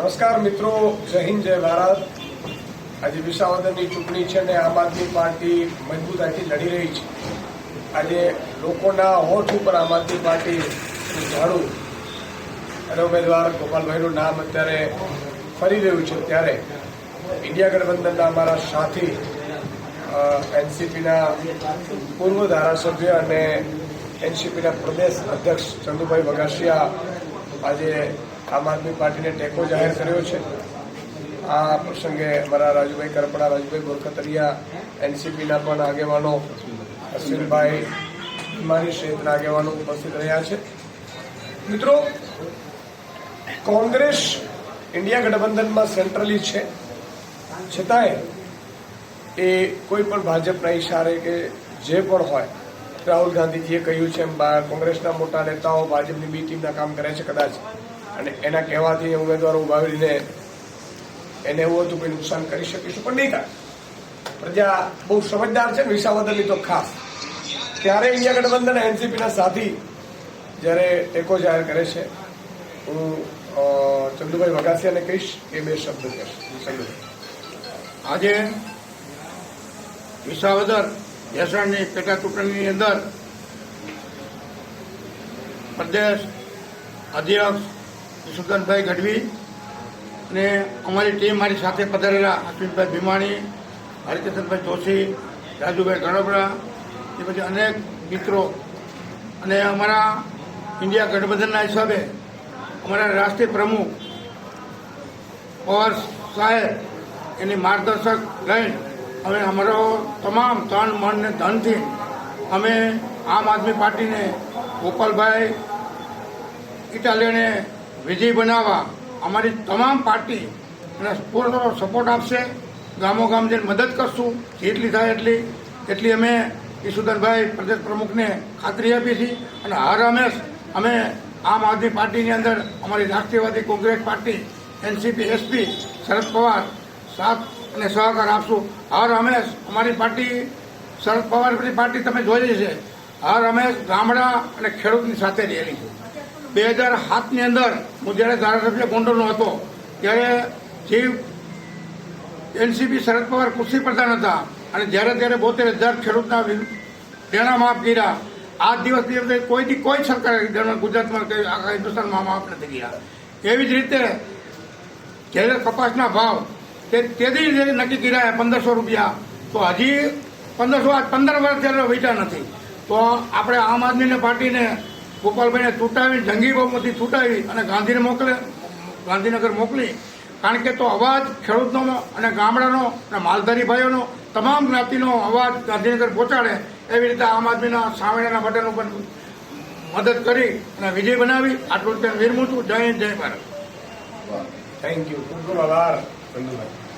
નમસ્કાર મિત્રો, જય હિન્દ, જય ભારત. આજે વિસાવદરની ચૂંટણી છે અને આમ આદમી પાર્ટી મજબૂતાઈથી લડી રહી છે. આજે લોકોના હોઠ ઉપર આમ આદમી પાર્ટી ઝાડુ. અને ઉમેદવાર ગોપાલભાઈનું નામ અત્યારે ફરી રહ્યું છે ત્યારે. ઇન્ડિયા ગઠબંધનના અમારા સાથી એનસીપીના પૂર્વ ધારાસભ્ય અને એનસીપીના પ્રદેશ અધ્યક્ષ ચંદુભાઈ વગાસિયા આજે આમ આદમી પાર્ટીને ટેકો જાહેર કર્યો છે. આ પ્રસંગે અમારા રાજુભાઈ કરપડા, રાજુભાઈ ગોરખતરિયા એનસીપીના પણ આગેવાનો, અશ્વિનભાઈ હિમાની સહિતના આગેવાનો ઉપસ્થિત રહ્યા છે. મિત્રો, કોંગ્રેસ ઇન્ડિયા ગઠબંધનમાં સેન્ટ્રલી છે. છતાંય એ કોઈ પણ ભાજપના ઈશારે કે જે પણ હોય, રાહુલ ગાંધીજીએ કહ્યું છે એમ કોંગ્રેસના મોટા નેતાઓ ભાજપની બી, ટીમના કામ કરે છે કદાચ. અને એના કહેવાથી ઉમેદવારો ઉભાવીને એને એવું હતું કે નુકસાન કરી શકીશું, પણ નહીં થાય. પ્રજા બહુ સમજદાર છે વિસાવદરની તો ખાસ. ત્યારે ઇન્ડિયા ગઠબંધન એનસીપીના સાથી જ્યારે ટેકો જાહેર કરે છે, હું ચંદુભાઈ વગાસિયાને કહીશ એ બે શબ્દ કહેશ. આજે વિસાવદર ભેસાણની પેટા ચૂંટણીની અંદર પ્રદેશ અધ્યક્ષ યશુધનભાઈ ગઢવી અને અમારી ટીમ મારી સાથે પધારેલા અશ્વિનભાઈ ભીમાણી હરિકૃષ્ણભાઈ જોશી, રાજુભાઈ ગણોબરા, એ પછી અનેક મિત્રો. અને અમારા ઇન્ડિયા ગઠબંધનના હિસાબે અમારા રાષ્ટ્રીય પ્રમુખ પવાર સાહેબ, એની માર્ગદર્શક લઈને અમે અમારો તમામ તન, મન ને ધનથી અમે આમ આદમી પાર્ટીને ગોપાલભાઈ ઇટાલિયને વિજય બનાવવા અમારી તમામ પાર્ટી અને પૂરો સપોર્ટ આપશે. ગામો ગામ જઈને મદદ કરશું. જેટલી થાય એટલી એટલી અમે ઈશુધનભાઈ પ્રદેશ પ્રમુખને ખાતરી આપી છે અને હર હંમેશ અમે આમ આદમી પાર્ટીની અંદર અમારી Rashtriyavadi Congress party, NCP, SP, Sharad Pawar સાથ અને સહકાર આપશું. હર હંમેશ અમારી પાર્ટી, શરદ પવારની પાર્ટી તમે જોઈ છે. હર હંમેશ ગામડા અને ખેડૂતની સાથે રહેલી છે. બે હજાર સાતની અંદર હું જ્યારે ધારાસભ્ય ગોંડલનો હતો, ત્યારે જીવ એનસીપી શરદ પવાર કૃષિ પ્રધાન હતા અને જ્યારે ત્યારે બોતેર હજાર ખેડૂતના દેણા માફ કર્યા. આ દિવસ દિવસે કોઈથી કોઈ સરકાર ગુજરાતમાં કે આખા હિન્દુસ્તાનમાં માફ નથી ગયા એવી જ રીતે જ્યારે કપાસના ભાવ તે તેથી જ નક્કી કર્યા પંદરસો રૂપિયા. તો હજી પંદરસો, આજ પંદર વર્ષ ત્યારે વેચ્યા નથી. તો આપણે આમ આદમીને પાર્ટીને ગોપાલભાઈને તૂટાવી, જંગી બહુમતી તૂટાવી અને ગાંધીને મોકલે, ગાંધીનગર મોકલી. કારણ કે તો અવાજ ખેડૂતનો અને ગામડાનો અને માલધારી ભાઈઓનો તમામ જ્ઞાતિનો અવાજ ગાંધીનગર પહોંચાડે એવી રીતે આમ આદમીના સામેના બટન ઉપર મદદ કરી અને વિજય બનાવી. આટલું જ વિરમું છું જય જય ભારત. થેન્ક યુ ખૂબ ખૂબ આભાર. ચંદુભાઈ